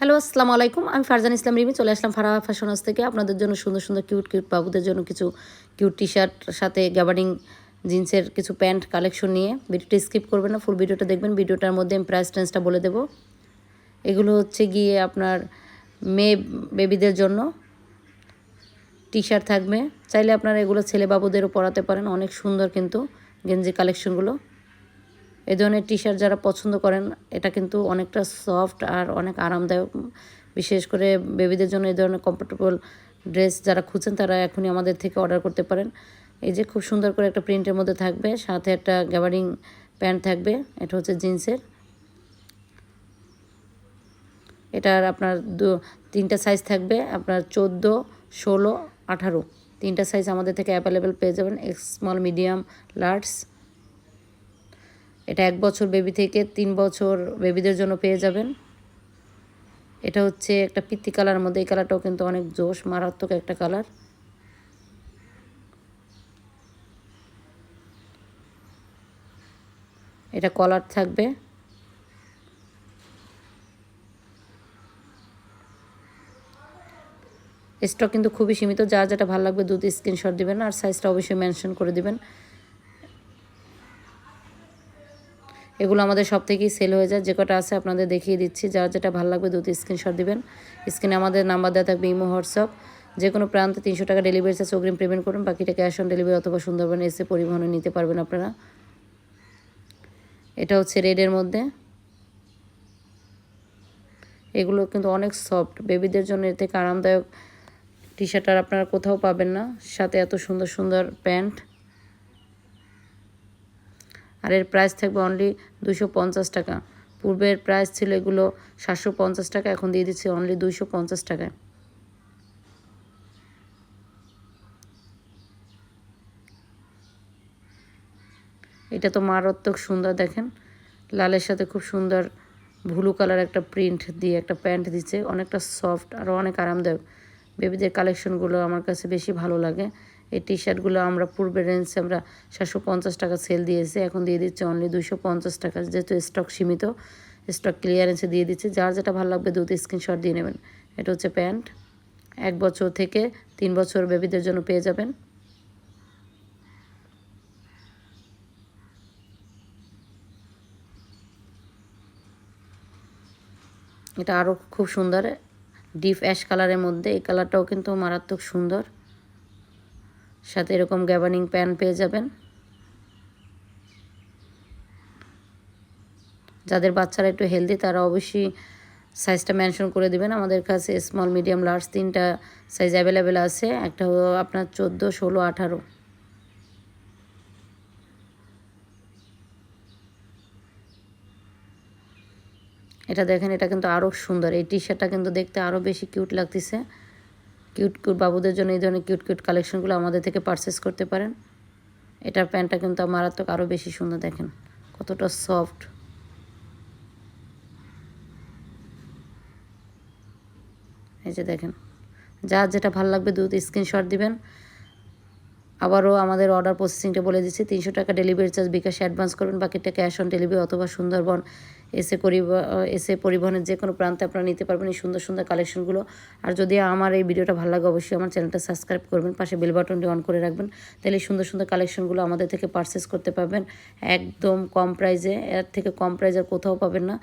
Hello, আসসালামু আলাইকুম। আমি ফারজান ইসলাম রিমি, চলে আসলাম ফারা ফ্যাশন হাউস থেকে। আপনাদের জন্য সুন্দর সুন্দর কিউট কিউট বাবুদের জন্য কিছু কিউট টি শার্ট সাথে গ্যাবার্ডিং জিন্সের কিছু প্যান্ট কালেকশন নিয়ে। ভিডিওটা স্কিপ করবেন না ফুল ভিডিওটা দেখবেন। ভিডিওটার মধ্যে আমি প্রাইস টেন্সটা বলে দেবো। এগুলো হচ্ছে গিয়ে আপনার মেয়ে বেবিদের জন্য টি শার্ট থাকবে। চাইলে আপনারা এগুলো ছেলে বাবুদেরও পরাতে পারেন, অনেক সুন্দর কিন্তু গেঞ্জি কালেকশনগুলো এই ধরনের টি শার্ট যারা পছন্দ করেন, এটা কিন্তু অনেকটা সফট আর অনেক আরামদায়ক। বিশেষ করে বেবিদের জন্য এই ধরনের কমফোর্টেবল ড্রেস যারা খুঁজছেন, তারা এখনই আমাদের থেকে অর্ডার করতে পারেন। এই যে খুব সুন্দর করে একটা প্রিন্টের মধ্যে থাকবে, সাথে একটা গ্যাবারিং প্যান্ট থাকবে, এটা হচ্ছে জিন্সের। এটার আপনার দু, তিনটা সাইজ থাকবে, আপনার চোদ্দ, ষোলো, আঠারো। তিনটা সাইজ আমাদের থেকে অ্যাভেলেবেল পেয়ে যাবেন, এক্স স্মল মিডিয়াম লার্জ এটা এক বছর বেবি থেকে তিন বছর বেবিদের জন্য পেয়ে যাবেন। এটা হচ্ছে একটা পিত্তি কালার মধ্যে, এই কালারটাও কিন্তু অনেক জোশ, মারাত্মক একটা কালার। এটা কলার থাকবে। স্টক কিন্তু খুবই সীমিত, যা যেটা ভালো লাগবে দুধ স্ক্রিনশট দিবেন, আর সাইজটা অবশ্যই মেনশন করে দিবেন। এগুলো আমাদের সব থেকেই সেল হয়ে যায়। যে কটা আছে আপনাদের দেখিয়ে দিচ্ছি। যার যেটা ভালো লাগবে দুটো স্ক্রিনশট দিবেন। স্ক্রিনে আমাদের নাম্বার দেওয়া থাকবে ইমো, হোয়াটসঅ্যাপ। যে কোনো প্রান্তে তিনশো টাকা ডেলিভারি চার্জ অগ্রিম পেমেন্ট করুন। বাকিটা ক্যাশ অন ডেলিভারি অথবা সুন্দরবনে এসে পরিবহনে নিতে পারবেন আপনারা। এটা হচ্ছে রেডের মধ্যে। এগুলো কিন্তু অনেক সফট বেবিদের জন্য এর থেকে আরামদায়ক টি শার্ট আর আপনারা কোথাও পাবেন না। সাথে এত সুন্দর সুন্দর প্যান্ট আর এর প্রাইস থাকবে অনলি দুশো পঞ্চাশ টাকা। পূর্বের প্রাইস ছিল এগুলো সাতশো পঞ্চাশ টাকা, এখন দিয়ে দিচ্ছি অনলি দুইশো পঞ্চাশ টাকায় এটা তো মারাত্মক সুন্দর, দেখেন। লালের সাথে খুব সুন্দর ভুলু কালার একটা প্রিন্ট দিয়ে একটা প্যান্ট দিচ্ছে। অনেকটা সফট আর অনেক আরামদায়ক। বেবিদের কালেকশনগুলো আমার কাছে বেশি ভালো লাগে। এই টি শার্টগুলো আমরা পূর্বের রেঞ্জে আমরা সাতশো পঞ্চাশ টাকা সেল দিয়েছি, এখন দিয়ে দিচ্ছে অনলি দুশো পঞ্চাশ টাকা। যেহেতু স্টক সীমিত স্টক ক্লিয়ারেন্সে দিয়ে দিচ্ছে। যার যেটা ভালো লাগবে দুটো স্ক্রিনশট দিয়ে নেবেন। এটা হচ্ছে প্যান্ট। এক বছর থেকে তিন বছর বেবিদের জন্য পেয়ে যাবেন। এটা আরও খুব সুন্দর। ডিপ অ্যাশ কালারের মধ্যে। এই কালারটাও কিন্তু মারাত্মক সুন্দর। সাথে এরকম গ্যাবানিং প্যান পেয়ে যাবেন। যাদের বাচ্চারা একটু হেলদি তারা অবশ্যই সাইজটা মেনশন করে দিবেন। আমাদের কাছে স্মল মিডিয়াম লার্জ তিনটা সাইজ অ্যাভেলেবেল আছে। একটা হলো আপনার চোদ্দ, ষোলো, আঠারো। এটা দেখেন, এটা কিন্তু আরও সুন্দর। এই টি শার্টটা কিন্তু দেখতে আরও বেশি কিউট লাগতেছে। কিউট কিউট বাবুদের জন্য এই ধরনের কিউট কিউট কালেকশনগুলো আমাদের থেকে পারচেস করতে পারেন। এটার প্যান্টটা কিন্তু মারাত্মক আরও বেশি সুন্দর দেখেন, কতটা সফট এই যে দেখেন যা যেটা ভালো লাগবে দুধ স্ক্রিনশট দিবেন। আবারও আমাদের অর্ডার প্রসেসিংটা বলে দিচ্ছি। তিনশো টাকা ডেলিভারি চার্জ বিকাশে অ্যাডভান্স করবেন, বাকিটা ক্যাশ অন ডেলিভারি অথবা সুন্দরবন এসে এসে পরিবহনের যে কোনো প্রান্তে আপনারা নিতে পারবেন এই সুন্দর সুন্দর কালেকশনগুলো আর যদি আমার এই ভিডিওটা ভালো লাগে, অবশ্যই আমার চ্যানেলটা সাবস্ক্রাইব করবেন, পাশে বেল বাটনটি অন করে রাখবেন। তাহলে এই সুন্দর সুন্দর কালেকশনগুলো আমাদের থেকে পারচেস করতে পারবেন। একদম কম প্রাইজে এর থেকে কম প্রাইজে আর কোথাও পাবেন না।